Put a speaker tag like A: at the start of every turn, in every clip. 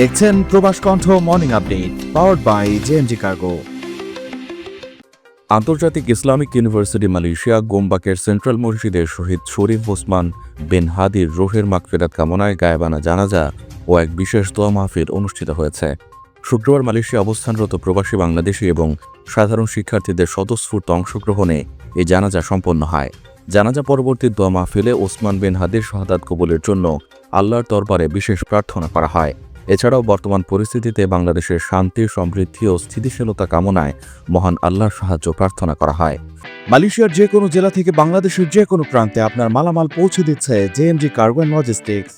A: দেখছেন Probash Kantho morning update powered by JMG cargo
B: আন্তর্জাতিক Islamic university Malaysia গোমবাকের central মসজিদের শহীদ শরীফ ওসমান বিন হাদির রোহের মাগফিরাত কামনায় গায়েবানা জানাজা ও এক বিশেষ দোয়া মাহফিল অনুষ্ঠিত হয়েছে। শুক্রবার মালয়েশিয়া অবস্থানরত প্রবাসী বাংলাদেশি এবং সাধারণ শিক্ষার্থীদের স্বতঃস্ফূর্ত অংশগ্রহণে এই জানাজা সম্পন্ন হয়। জানাজা পরবর্তী দোয়া মাহফিলে ওসমান বিন হাদির শাহাদাত কবুলের জন্য আল্লাহর দরবারে বিশেষ প্রার্থনা করা হয়। এছাড়াও বর্তমান পরিস্থিতিতে বাংলাদেশের শান্তি, সমৃদ্ধি ও স্থিতিশীলতা কামনায় মহান আল্লাহর সাহায্য প্রার্থনা করা হয়।
A: মালয়েশিয়ার যে কোনো জেলা থেকে বাংলাদেশের যে কোনো প্রান্তে আপনার মালামাল পৌঁছে দিচ্ছে জেএমজি কার্গো অ্যান্ড লজিস্টিক্স।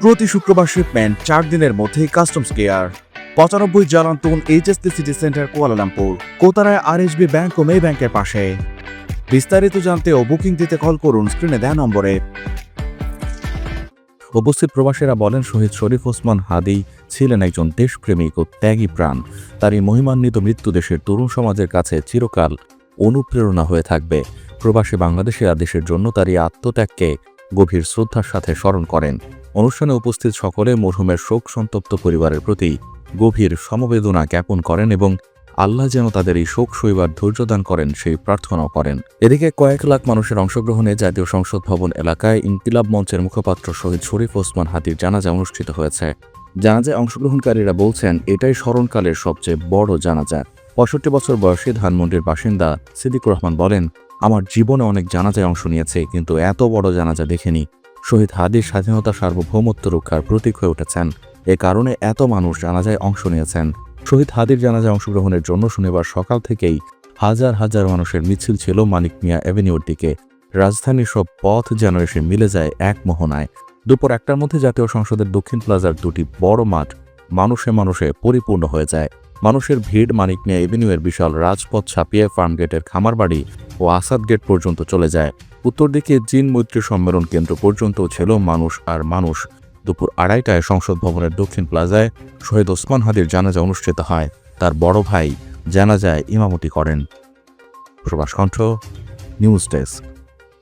A: প্রতি শুক্রবার শিপমেন্ট চার দিনের মধ্যেই কাস্টমস কেয়ার। পঁচানব্বই Jalan Tun HSP city centre Kuala Lumpur, কোতারায় আর আরএসবি ব্যাংক ও মে ব্যাংকের পাশে। বিস্তারিত জানতে ও বুকিং দিতে কল করুন স্ক্রিনে দেওয়া নম্বরে।
B: উপস্থিত প্রবাসীরা বলেন, শহীদ শরীফ ওসমান হাদি ছিলেন একজন দেশপ্রেমিক ও ত্যাগী প্রাণ। তার এই মহিমান্বিত মৃত্যু দেশের তরুণ সমাজের কাছে চিরকাল অনুপ্রেরণা হয়ে থাকবে। প্রবাসী বাংলাদেশিরা দেশের জন্য তার এই আত্মত্যাগকে গভীর শ্রদ্ধার সাথে স্মরণ করেন। অনুষ্ঠানে উপস্থিত সকলে মরহুমের শোক সন্তপ্ত পরিবারের প্রতি গভীর সমবেদনা জ্ঞাপন করেন এবং আল্লাহ যেন তাদের এই শোক সইবার ধৈর্য দান করেন, সেই প্রার্থনাও করেন। এদিকে কয়েক লাখ মানুষের অংশগ্রহণে জাতীয় সংসদ ভবন এলাকায় ইনকিলাব মঞ্চের মুখপাত্র শহীদ শরীফ ওসমান হাতির জানাজা অনুষ্ঠিত হয়েছে। জানাজায় অংশগ্রহণকারীরা বলছেন, এটাই স্মরণকালের সবচেয়ে বড় জানাজা। পঁয়ষট্টি বছর বয়সী ধানমন্ডির বাসিন্দা সিদ্দিকুর রহমান বলেন, আমার জীবনে অনেক জানাজায় অংশ নিয়েছে, কিন্তু এত বড় জানাজা দেখেনি। শহীদ হাদির স্বাধীনতা সার্বভৌমত্ব রক্ষার প্রতীক হয়ে উঠেছেন। এ কারণে এত মানুষ জানাজায় অংশ নিয়েছেন। শহীদ হাদির জানাজায় অংশগ্রহণের জন্য শনিবার সকাল থেকেই হাজার হাজার মানুষের মিছিল ছিল মানিক মিয়া অ্যাভিনিউর দিকে। রাজধানীর সব পথ যেন এসে মিলে যায় এক মোহনায়। দুপুর একটার মধ্যে জাতীয় সংসদের দক্ষিণ প্লাজার দুটি বড় মাঠ মানুষে মানুষে পরিপূর্ণ হয়ে যায়। মানুষের ভিড় মানিক মিয়া এভিনিউয়ের বিশাল রাজপথ ছাপিয়ে ফার্মগেটের খামারবাড়ি ও আসাদ গেট পর্যন্ত চলে যায়। উত্তর দিকে জিন মৈত্রী সম্মেলন কেন্দ্র পর্যন্ত ছিল মানুষ আর মানুষ। দুপুর আড়াইটায় সংসদ ভবনের দক্ষিণ প্লাজায় শহীদ ওসমান হাদির জানাজা অনুষ্ঠিত হয়। তার বড় ভাই জানাজায় ইমামতি করেন। প্রবাস কণ্ঠ, নিউজ ডেস্ক।